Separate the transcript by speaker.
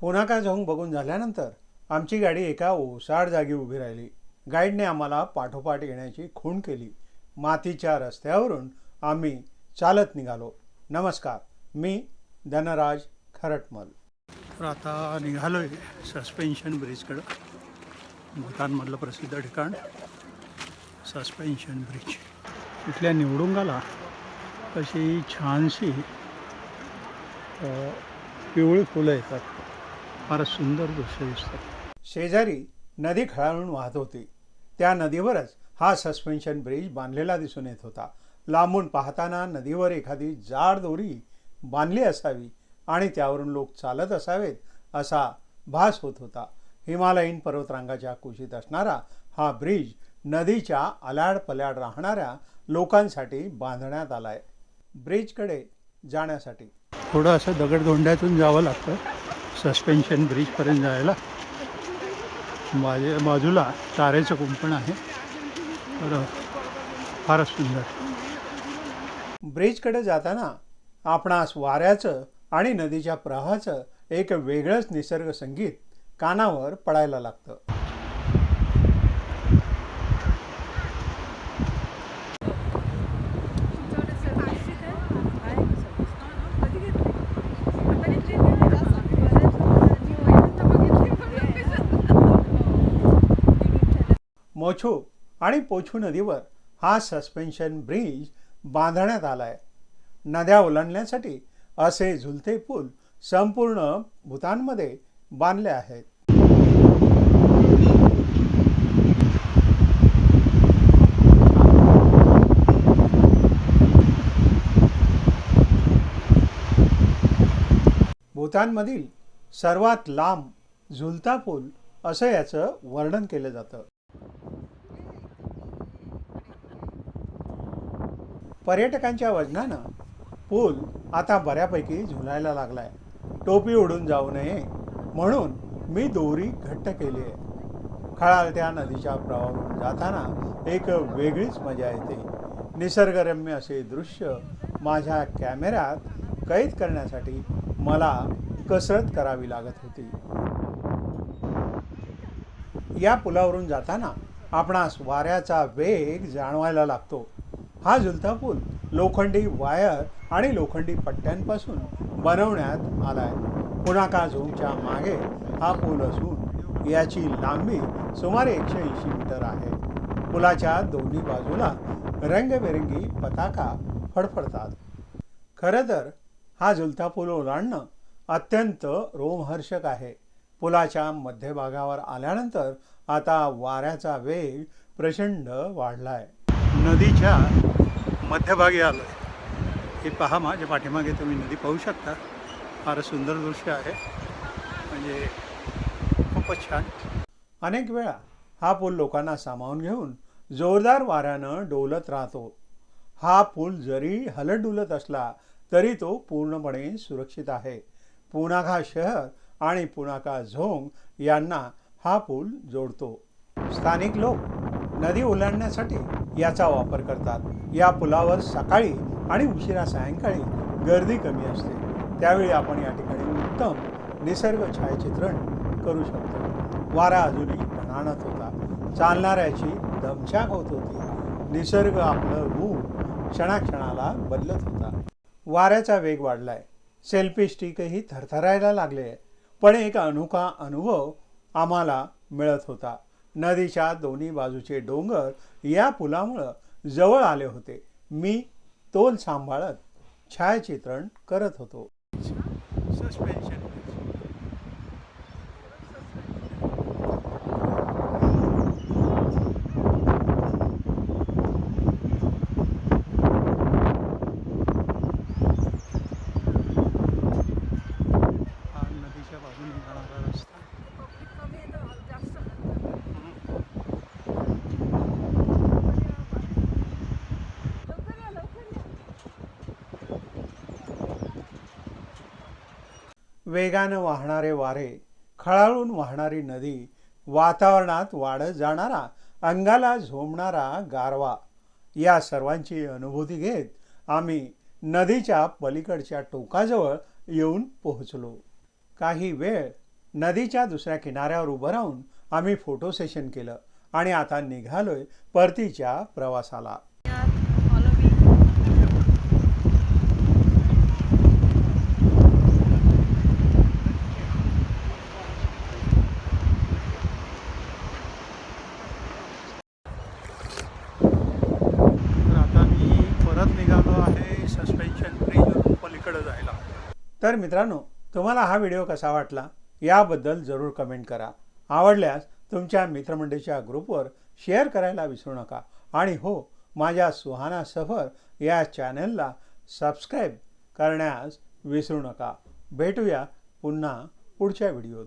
Speaker 1: पुन्हा जाऊन बघून झाल्यानंतर आमची गाडी एका ओसाड जागी उभी राहिली. गाईडने आम्हाला पाठोपाठ येण्याची खूण केली. मातीच्या रस्त्यावरून आम्ही चालत निघालो. नमस्कार मी धनराज खरटमल. तर आता निघालो आहे सस्पेन्शन ब्रिजकडं. भूतानमधलं प्रसिद्ध ठिकाण सस्पेन्शन ब्रिज. इथल्या निवडुंगाला अशी छानशी पिवळी फुलं येतात. फारच सुंदर दृश्य दिसतं. शेजारी नदी खळाळून वाहत होती. त्या नदीवरच हा सस्पेन्शन ब्रिज बांधलेला दिसून येत होता. लांबून पाहताना नदीवर एखादी जाड दोरी बांधली असावी आणि त्यावरून लोक चालत असावेत असा भास होत होता. हिमालयीन पर्वतरांगाच्या कुशीत असणारा हा ब्रिज नदीच्या आलाड पल्याड राहणाऱ्या लोकांसाठी बांधण्यात आलाय. ब्रिजकडे जाण्यासाठी. थोडं असं दगडधोंड्यातून जावं लागतं. सस्पेन्शन ब्रिजपर्यंत जायला. माझे बाजूला तारेचं कुंपण आहे. तर फारच सुंदर. ब्रिजकडे जाताना आपणास वाऱ्याचं आणि नदीच्या प्रवाहाचं एक वेगळंच निसर्ग संगीत कानावर पडायला लागतं. मोछू आणि पोछू नदीवर हा सस्पेन्शन ब्रिज बांधण्यात आला आहे नद्या ओलांडण्यासाठी असे झुलते पूल संपूर्ण भूतानमध्ये बांधले आहेत. भूतानमधील सर्वात लांब झुलता पूल असं याचं वर्णन केलं जातं. पर्यटकांच्या वजनानं पूल आता बऱ्यापैकी झुलायला लागलाय. टोपी उडून जाऊ नये म्हणून मी दोरी घट्ट केली आहे. खळाळत्या नदीच्या प्रवाहावरून जाताना एक वेगळीच मजा येते. निसर्गरम्य असे दृश्य माझ्या कॅमेऱ्यात कैद करण्यासाठी मला कसरत करावी लागत होती. या पुलावरून जाताना आपणास वाऱ्याचा वेग जाणवायला लागतो. हा झुलता पूल लोखंडी वायर आणि लोखंडी पट्ट्यांपासून बनवण्यात आला आहे पुनाका झोमच्या मागे हा पूल असून याची लांबी सुमारे एकशे ऐंशी मीटर आहे. पुलाच्या दोन्ही बाजूला रंगबेरंगी पताका फडफडतात. खरं तर हा झुलता पूल ओलांडणं अत्यंत रोमहर्षक आहे. पुलाच्या मध्यभागावर आल्यानंतर आता वाऱ्याचा वेग प्रचंड वाढला आहे नदीच्या मध्यभागी आलो हे पहा माझ्या पाठीमागे तुम्ही नदी पाहू शकता. फारच सुंदर दृश्य आहे. म्हणजे खूपच छान. अनेक वेळा हा पूल लोकांना सामावून घेऊन जोरदार वाऱ्यानं डोलत राहतो. हा पूल जरी हलत डुलत असला तरी तो पूर्णपणे सुरक्षित आहे. पुनाखा शहर आणि पुनाका झोंग यांना हा पूल जोडतो. स्थानिक लोक नदी ओलांडण्यासाठी याचा वापर करतात. या पुलावर सकाळी आणि उशिरा सायंकाळी गर्दी कमी असते. त्यावेळी आपण या ठिकाणी उत्तम निसर्ग छायाचित्रण करू शकतो. वारा अजूनही घणाणत होता. चालणाऱ्याची दमछाक होत होती. निसर्ग आपलं रूप क्षणाक्षणाला बदलत होता. वाऱ्याचा वेग वाढलाय. सेल्फी स्टिकही थरथरायला लागले. पण एक अनोखा अनुभव आम्हाला मिळत होता. नदीच्या दोन्ही बाजूचे डोंगर या पुलामुळं जवळ आले होते. मी तोल सांभाळत छायाचित्रण करत होतो. सस्पेन्शन हा नदीच्या बाजूने जाणारा रस्ता. वेगानं वाहणारे वारे खळाळून वाहणारी नदी वातावरणात वाढत जाणारा अंगाला झोंबणारा गारवा या सर्वांची अनुभूती घेत आम्ही नदीच्या पलीकडच्या टोकाजवळ येऊन पोहोचलो. काही वेळ नदीच्या दुसऱ्या किनाऱ्यावर उभं राहून आम्ही फोटो सेशन केलं आणि आता निघालोय परतीच्या प्रवासाला
Speaker 2: follow me.
Speaker 1: तर आता मी परत निघालो आहे सस्पेन्शन ब्रिजवरून पलीकडे जायला. तर मित्रांनो तुम्हाला हा व्हिडिओ कसा वाटला? याबद्दल जरूर कमेंट करा. आवडल्यास तुमच्या मित्रमंडळीच्या ग्रुपवर शेअर करायला विसरू नका. आणि हो माझ्या सुहाना सफर या चॅनलला सबस्क्राईब करण्यास विसरू नका. भेटूया पुन्हा पुढच्या व्हिडिओत